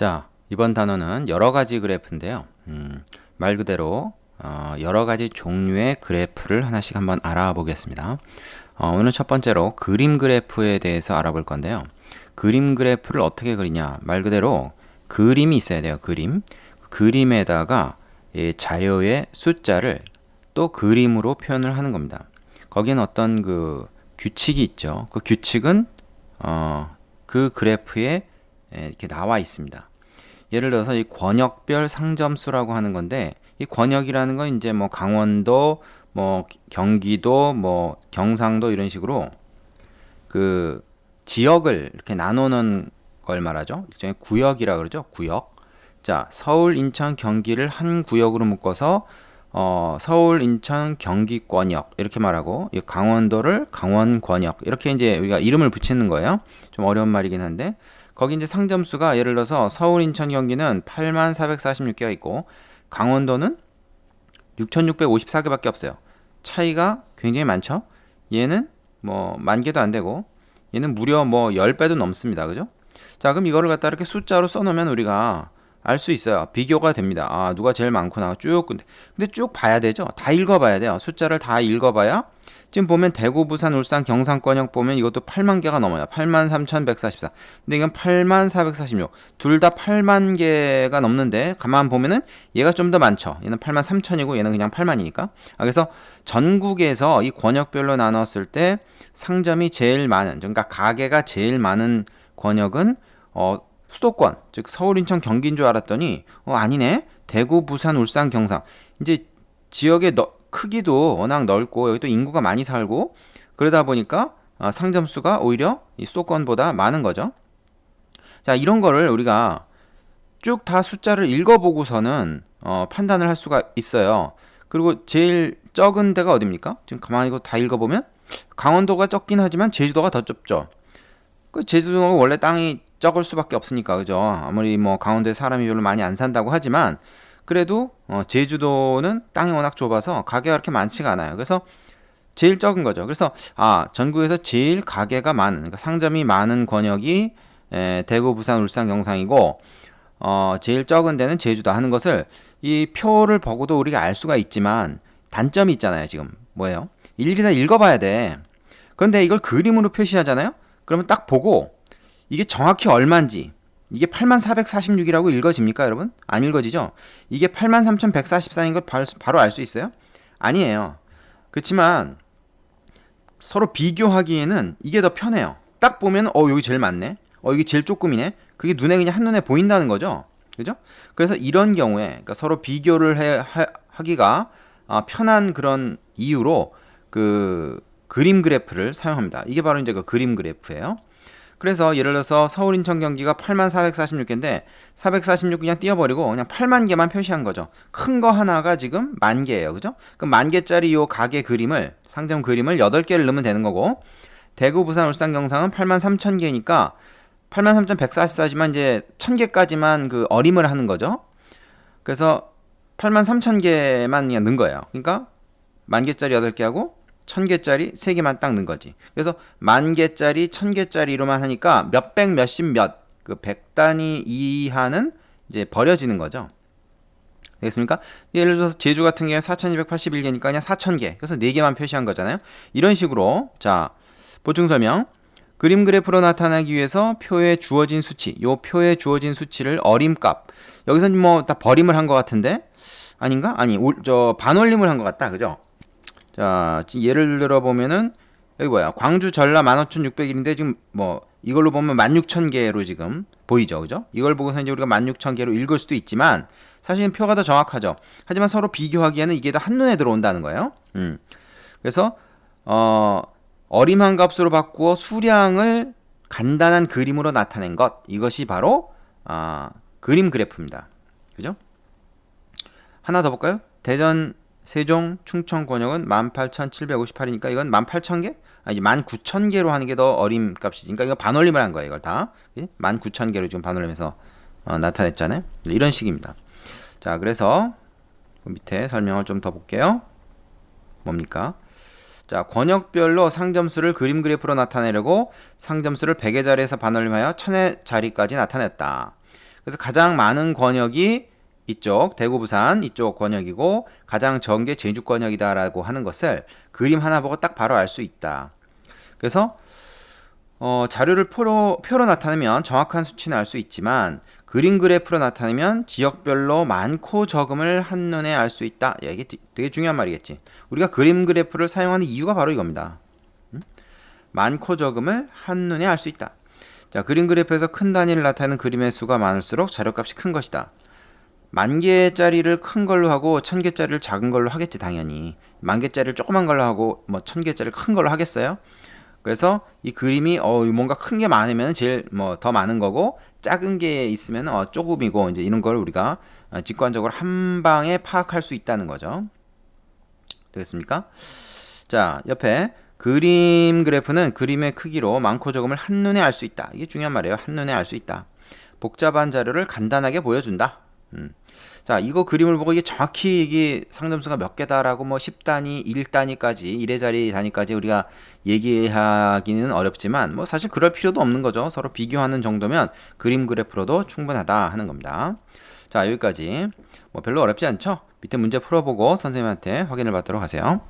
자, 이번 단어는 여러 가지 그래프인데요. 음, 말 그대로 어, 여러 가지 종류의 그래프를 하나씩 한번 알아보겠습니다. 어, 오늘 첫 번째로 그림 그래프에 대해서 알아볼 건데요. 그림 그래프를 어떻게 그리냐? 말 그대로 그림이 있어야 돼요. 그림. 그림에다가 이 자료의 숫자를 또 그림으로 표현을 하는 겁니다. 거기는 어떤 그 규칙이 있죠. 그 규칙은 어, 그 그래프에 이렇게 나와 있습니다. 예를 들어서 이 권역별 상점수라고 하는 건데 이 권역이라는 건 이제 뭐 강원도, 뭐 경기도, 뭐 경상도 이런 식으로 그 지역을 이렇게 나누는 걸 말하죠. 일종의 구역이라 그러죠. 구역. 자, 서울, 인천, 경기를 한 구역으로 묶어서 어, 서울, 인천, 경기 권역 이렇게 말하고 이 강원도를 강원 권역 이렇게 이제 우리가 이름을 붙이는 거예요. 좀 어려운 말이긴 한데 거기 이제 상점수가 예를 들어서 서울, 인천, 경기는 8만 446개가 있고 강원도는 6,654개밖에 없어요. 차이가 굉장히 많죠. 얘는 뭐 만 개도 안 되고 얘는 무려 뭐 10배도 넘습니다. 그죠? 자, 그럼 이거를 갖다 이렇게 숫자로 써 놓으면 우리가 알 수 있어요. 비교가 됩니다. 아, 누가 제일 많구나. 쭉 근데 근데 쭉 봐야 되죠. 다 읽어 봐야 돼요. 숫자를 다 읽어 봐야 지금 보면 대구, 부산, 울산, 경상권역 보면 이것도 8만 개가 넘어요. 8만 3,144. 근데 이건 8만 446. 둘 다 8만 개가 넘는데 가만 보면은 얘가 좀 더 많죠. 얘는 8만 3천이고 얘는 그냥 8만이니까. 아, 그래서 전국에서 이 권역별로 나눴을 때 상점이 제일 많은, 그러니까 가게가 제일 많은 권역은 어, 수도권, 즉 서울, 인천, 경기인 줄 알았더니 어 아니네. 대구, 부산, 울산, 경상. 이제 지역의 너, 크기도 워낙 넓고 여기 또 인구가 많이 살고 그러다 보니까 아, 상점 수가 오히려 이 수도권보다 많은 거죠. 자, 이런 거를 우리가 쭉 다 숫자를 읽어보고서는 어, 판단을 할 수가 있어요. 그리고 제일 적은 데가 어딥니까? 지금 가만히 이거 다 읽어보면 강원도가 적긴 하지만 제주도가 더 좁죠. 그 제주도가 원래 땅이 적을 수밖에 없으니까 그죠. 아무리 뭐 강원도에 사람이 별로 많이 안 산다고 하지만 그래도 어, 제주도는 땅이 워낙 좁아서 가게가 그렇게 많지가 않아요. 그래서 제일 적은 거죠. 그래서 아 전국에서 제일 가게가 많은 그러니까 상점이 많은 권역이 에, 대구, 부산, 울산, 경상이고 어, 제일 적은 데는 제주도 하는 것을 이 표를 보고도 우리가 알 수가 있지만 단점이 있잖아요. 지금 뭐예요? 일일이 다 읽어봐야 돼. 그런데 이걸 그림으로 표시하잖아요. 그러면 딱 보고 이게 정확히 얼마인지 이게 8446이라고 읽어집니까, 여러분? 안 읽어지죠? 이게 83144인 걸 바로 알 수 있어요? 아니에요. 그렇지만 서로 비교하기에는 이게 더 편해요. 딱 보면 어 여기 제일 많네. 어 이게 제일 조금이네. 그게 눈에 그냥 한눈에 보인다는 거죠. 그죠? 그래서 이런 경우에 그러니까 서로 비교를 해, 하, 하기가 아, 편한 그런 이유로 그 그림 그래프를 사용합니다. 이게 바로 이제 그 그림 그래프예요. 그래서 예를 들어서 서울 인천 경기가 8만 446개인데 446 그냥 띄워버리고 그냥 8만 개만 표시한 거죠. 큰 거 하나가 지금 만 개예요. 그죠? 그럼 만 개짜리 요 가게 그림을 상점 그림을 8개를 넣으면 되는 거고 대구, 부산, 울산, 경상은 8만 3천 개니까 8만 3,144지만 이제 1000개까지만 그 어림을 하는 거죠. 그래서 8만 3천 개만 그냥 넣은 거예요. 그러니까 만 개짜리 8개 하고 천 개짜리 세 개만 딱 넣은 거지. 그래서 만 개짜리 천 개짜리로만 하니까 몇백 몇십 몇그백 단위 이하는 이제 버려지는 거죠. 되겠습니까? 예를 들어서 제주 같은 경우에 4281개니까 그냥 4000개. 그래서 4개만 표시한 거잖아요. 이런 식으로 자, 보충 설명. 그림 그래프로 나타나기 위해서 표에 주어진 수치, 요 표에 주어진 수치를 어림값. 여기서는 뭐 다 버림을 한 것 같은데 아닌가? 아니, 저 반올림을 한 것 같다. 그죠? 자, 예를 들어 보면은 여기 뭐야? 광주 전라 15,600일인데 지금 뭐 이걸로 보면 16,000개로 지금 보이죠. 그죠? 이걸 보고서 이제 우리가 16,000개로 읽을 수도 있지만 사실은 표가 더 정확하죠. 하지만 서로 비교하기에는 이게 더 한눈에 들어온다는 거예요. 음. 그래서 어 어림한 값으로 바꾸어 수량을 간단한 그림으로 나타낸 것 이것이 바로 아, 그림 그래프입니다. 그죠? 하나 더 볼까요? 대전 세종, 충청 권역은 18,758이니까 이건 18,000개? 아니 19,000개로 하는 게 더 어림 값이지. 그러니까 이거 반올림을 한 거예요, 이걸 다. 19,000개로 지금 반올림해서 어, 나타냈잖아요. 이런 식입니다. 자, 그래서 그 밑에 설명을 좀 더 볼게요. 뭡니까? 자, 권역별로 상점수를 그림 그래프로 나타내려고 상점수를 100의 자리에서 반올림하여 1000의 자리까지 나타냈다. 그래서 가장 많은 권역이 이쪽 대구 부산 이쪽 권역이고 가장 적은 게 제주 권역이다라고 하는 것을 그림 하나 보고 딱 바로 알 수 있다. 그래서 어, 자료를 표로, 표로 나타내면 정확한 수치는 알 수 있지만 그림 그래프로 나타내면 지역별로 많고 적음을 한눈에 알 수 있다. 야, 이게 되게 중요한 말이겠지. 우리가 그림 그래프를 사용하는 이유가 바로 이겁니다. 음? 많고 적음을 한눈에 알 수 있다. 자, 그림 그래프에서 큰 단위를 나타내는 그림의 수가 많을수록 자료값이 큰 것이다. 만 개짜리를 큰 걸로 하고 천 개짜리를 작은 걸로 하겠지 당연히 만 개짜리를 조그만 걸로 하고 뭐 천 개짜리를 큰 걸로 하겠어요? 그래서 이 그림이 어 뭔가 큰 게 많으면 제일 뭐 더 많은 거고 작은 게 있으면 어 조금이고 이제 이런 걸 우리가 어, 직관적으로 한 방에 파악할 수 있다는 거죠. 되겠습니까? 자 옆에 그림 그래프는 그림의 크기로 많고 적음을 한눈에 알 수 있다. 이게 중요한 말이에요. 한눈에 알 수 있다. 복잡한 자료를 간단하게 보여준다. 음. 자, 이거 그림을 보고 이게 정확히 이게 상점수가 몇 개다라고 뭐 10단위, 1단위까지, 1의 자리 단위까지 우리가 얘기하기는 어렵지만 뭐 사실 그럴 필요도 없는 거죠. 서로 비교하는 정도면 그림 그래프로도 충분하다 하는 겁니다. 자, 여기까지. 뭐 별로 어렵지 않죠? 밑에 문제 풀어보고 선생님한테 확인을 받도록 하세요.